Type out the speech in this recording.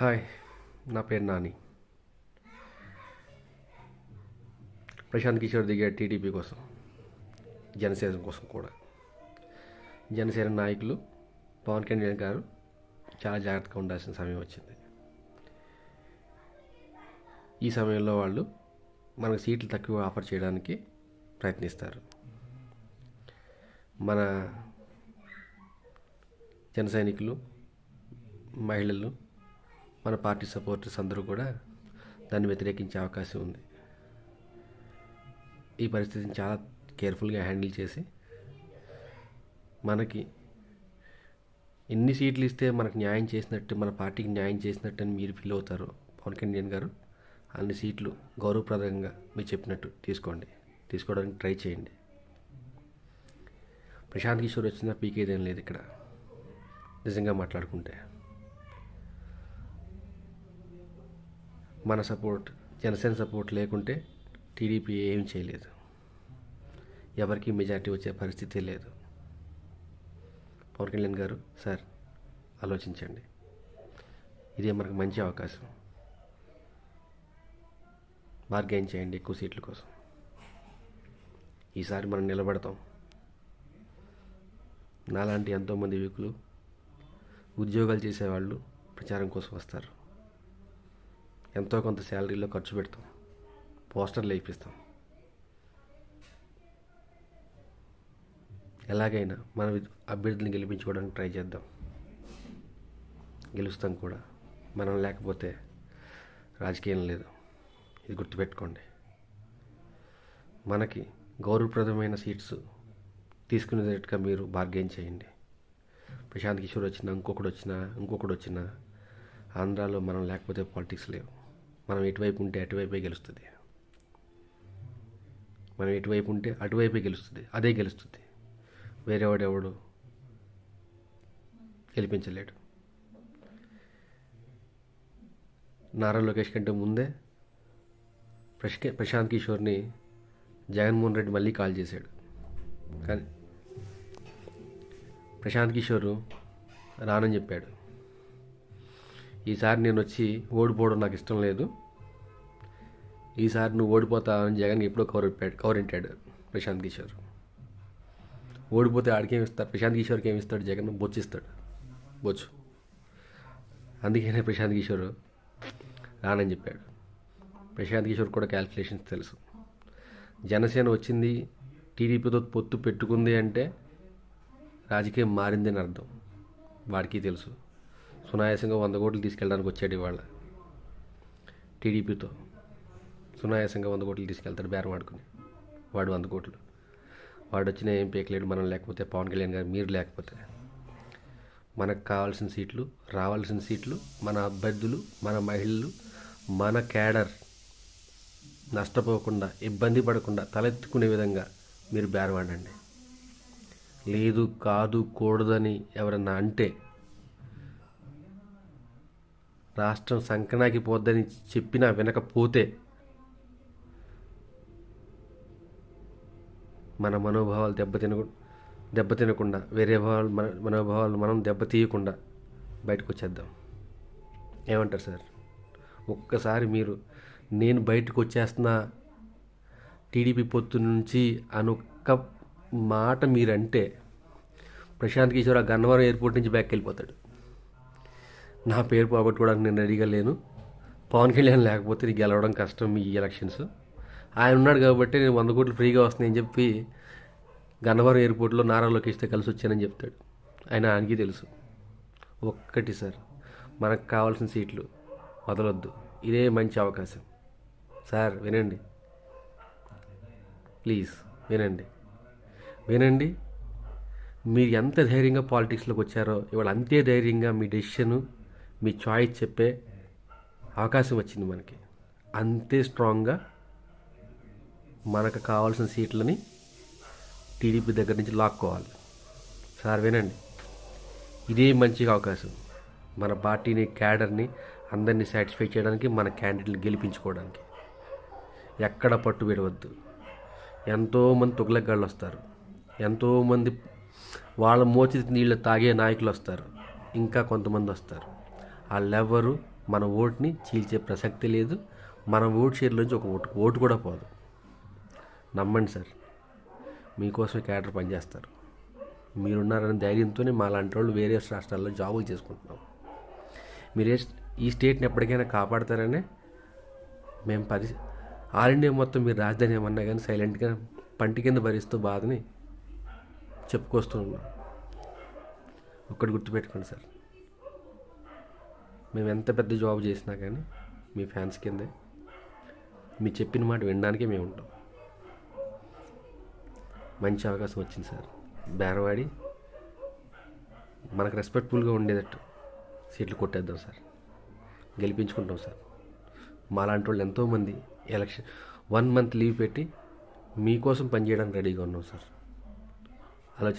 Hi నా పేరు నాని. ప్రశాంత్ కిషోర్ దిగారు టీడీపీ కోసం జనసేన కోసం కూడా. జనసేన నాయకులు పవన్ కళ్యాణ్ గారు చాలా జాగ్రత్తగా ఉండాల్సిన సమయం వచ్చింది. ఈ సమయంలో వాళ్ళు మనకు సీట్లు తక్కువ ఆఫర్ చేయడానికి ప్రయత్నిస్తారు. మన జన సైనికులు మహిళలు మన పార్టీ సపోర్టర్స్ అందరూ కూడా దాన్ని వ్యతిరేకించే అవకాశం ఉంది. ఈ పరిస్థితిని చాలా కేర్ఫుల్గా హ్యాండిల్ చేసి మనకి ఎన్ని సీట్లు ఇస్తే మనకు న్యాయం చేసినట్టు మన పార్టీకి న్యాయం చేసినట్టు అని మీరు ఫీల్ అవుతారు పవన్ కళ్యాణ్ గారు అన్ని సీట్లు గౌరవప్రదంగా మీరు చెప్పినట్టు తీసుకోండి. తీసుకోవడానికి ట్రై చేయండి. ప్రశాంత్ కిషోర్ వచ్చిన పీకేదేం లేదు ఇక్కడ. నిజంగా మాట్లాడుకుంటే. మన సపోర్ట్ జనసేన సపోర్ట్ లేకుంటే టీడీపీ ఏం చేయలేదు. ఎవరికి మెజార్టీ వచ్చే పరిస్థితి లేదు. పవన్ కళ్యాణ్ గారు సార్ ఆలోచించండి. ఇదే మనకు మంచి అవకాశం. బార్గెయిన్ చేయండి ఎక్కువ సీట్ల కోసం. ఈసారి మనం నిలబడతాం. నాలాంటి ఎంతోమంది యువకులు ఉద్యోగాలు చేసేవాళ్ళు ప్రచారం కోసం వస్తారు. ఎంతో కొంత శాలరీలో ఖర్చు పెడతాం. పోస్టర్లు వేయిస్తాం ఎలాగైనా మన అభ్యర్థులను గెలిపించుకోవడానికి ట్రై చేద్దాం. గెలుస్తాం కూడా. మనం లేకపోతే రాజకీయం లేదు. ఇది గుర్తుపెట్టుకోండి. మనకి గౌరవప్రదమైన సీట్స్ తీసుకునేటట్టుగా మీరు బార్గెయిన్ చేయండి. ప్రశాంత్ కిషోర్ వచ్చినా ఇంకొకడు వచ్చినా ఇంకొకడు వచ్చినా ఆంధ్రాలో మనం లేకపోతే పాలిటిక్స్ లేవు. మనం ఎటువైపు ఉంటే అటువైపే గెలుస్తుంది. మనం ఎటువైపు ఉంటే అటువైపే గెలుస్తుంది. అదే గెలుస్తుంది. వేరేవాడెవడు గెలిపించలేడు. నారా లోకేష్ కంటే ముందే ప్రశ్- ప్రశాంత్ కిషోర్ని జగన్మోహన్ రెడ్డి మళ్ళీ కాల్ చేశాడు. కానీ ప్రశాంత్ కిషోర్ రానని చెప్పాడు. ఈసారి నేను వచ్చి ఓడిపోవడం నాకు ఇష్టం లేదు. ఈసారి నువ్వు ఓడిపోతావని జగన్ ఎప్పుడో కౌరింపాడు కౌరింటాడు ప్రశాంత్ కిషోర్. ఓడిపోతే ఆడికేమి ఏమి ఇస్తాడు? ప్రశాంత్ కిషోర్కి ఏమి ఇస్తాడు జగన్? బొచ్చు ఇస్తాడు. బొచ్చు. అందుకనే ప్రశాంత్ కిషోర్ రానని చెప్పాడు. ప్రశాంత్ కిషోర్ కూడా క్యాల్కులేషన్స్ తెలుసు. జనసేన వచ్చింది టీడీపీతో పొత్తు పెట్టుకుంది అంటే రాజకీయం మారిందని అర్థం. వాడికి తెలుసు. సునాయాసంగా వంద కోట్లు తీసుకెళ్ళడానికి వచ్చాడు ఇవాళ. టీడీపీతో సునాయాసంగా వంద కోట్లు తీసుకెళ్తాడు బేరం ఆడుకుని. వాడు వంద కోట్లు. వాడు వచ్చినా ఏం పీకలేడు మనం లేకపోతే పవన్ కళ్యాణ్ గారు మీరు లేకపోతే. మనకు కావాల్సిన సీట్లు రావాల్సిన సీట్లు మన అభ్యర్థులు మన మహిళలు మన క్యాడర్ నష్టపోకుండా ఇబ్బంది పడకుండా తలెత్తుకునే విధంగా మీరు బేరవాడండి లేదు కాదు కూడదని ఎవరన్నా అంటే రాష్ట్రం సంకనాకి పోద్దని చెప్పినా వినకపోతే మన మనోభావాలు దెబ్బతిన దెబ్బతినకుండా వేరే భావాలు మన మనోభావాలు మనం దెబ్బతీయకుండా బయటకు వచ్చేద్దాం ఏమంటారు సార్? ఒక్కసారి మీరు నేను బయటకు వచ్చేస్తున్నా టీడీపీ పొత్తు నుంచి అనొక్క మాట మీరంటే ప్రశాంత్ కిషోర్ ఆ గన్నవరం ఎయిర్పోర్ట్ నుంచి బ్యాక్ వెళ్ళిపోతాడు నా పేరు పోగొట్టుకోవడానికి నేను రెడీగా లేను. పవన్ కళ్యాణ్ లేకపోతే నీకు గెలవడం కష్టం ఈ ఎలక్షన్స్ ఆయన ఉన్నాడు కాబట్టి నేను వంద కోట్లు ఫ్రీగా వస్తున్నాయని చెప్పి గన్నవరం ఎయిర్పోర్ట్లో నారా లోకేష్తో కలిసి వచ్చానని చెప్తాడు. ఆయన ఆయనకి తెలుసు. ఒక్కటి సార్ మనకు కావాల్సిన సీట్లు వదలొద్దు. ఇదే మంచి అవకాశం. సార్ వినండి. ప్లీజ్ వినండి. వినండి. మీరు ఎంత ధైర్యంగా పాలిటిక్స్లోకి వచ్చారో ఇవాళ అంతే ధైర్యంగా మీ డెసిషను మీ చాయిస్ చెప్పే అవకాశం వచ్చింది మనకి. అంతే స్ట్రాంగ్గా మనకు కావాల్సిన సీట్లని టీడీపీ దగ్గర నుంచి లాక్కోవాలి. సార్ వినండి. ఇదే మంచి అవకాశం. మన పార్టీని క్యాడర్ని అందరినీ సాటిస్ఫై చేయడానికి మన క్యాండిడేట్లు గెలిపించుకోవడానికి. ఎక్కడ పట్టు విడవద్దు. ఎంతోమంది తుగ్లగాళ్ళు వస్తారు. ఎంతోమంది వాళ్ళ మోచి నీళ్ళు తాగే నాయకులు వస్తారు. ఇంకా కొంతమంది వస్తారు. వాళ్ళెవ్వరూ మన ఓటుని చీల్చే ప్రసక్తి లేదు. మన ఓటు షేర్లోంచి ఒక ఓటు ఓటు కూడా పోదు. నమ్మండి సార్. మీకోసమే క్యాడర్ పనిచేస్తారు. మీరున్నారనే ధైర్యంతోనే మా లాంటి వాళ్ళు వేరే రాష్ట్రాల్లో జాబులు చేసుకుంటున్నాం. మీరే ఈ స్టేట్ని ఎప్పటికైనా కాపాడతారనే మేము పరి ఆల్ ఇండియా మొత్తం మీరు రాజధాని ఏమన్నా కానీ సైలెంట్గా పంటి కింద భరిస్తూ బాధని చెప్పుకొస్తూ ఉన్నాం. ఒక్కటి గుర్తుపెట్టుకోండి సార్. మేము ఎంత పెద్ద జాబ్ చేసినా కానీ మీ ఫ్యాన్స్ కిందే మీ చెప్పిన మాట వినడానికే మేము ఉంటాం. మంచి అవకాశం వచ్చింది సార్. బేరవాడి మనకు రెస్పెక్ట్ఫుల్గా ఉండేటట్టు సీట్లు కొట్టేద్దాం సార్. గెలిపించుకుంటాం సార్. మాలాంటి వాళ్ళు ఎంతోమంది ఎలక్షన్ వన్ మంత్ లీవ్ పెట్టి మీకోసం పనిచేయడానికి రెడీగా ఉన్నాం సార్.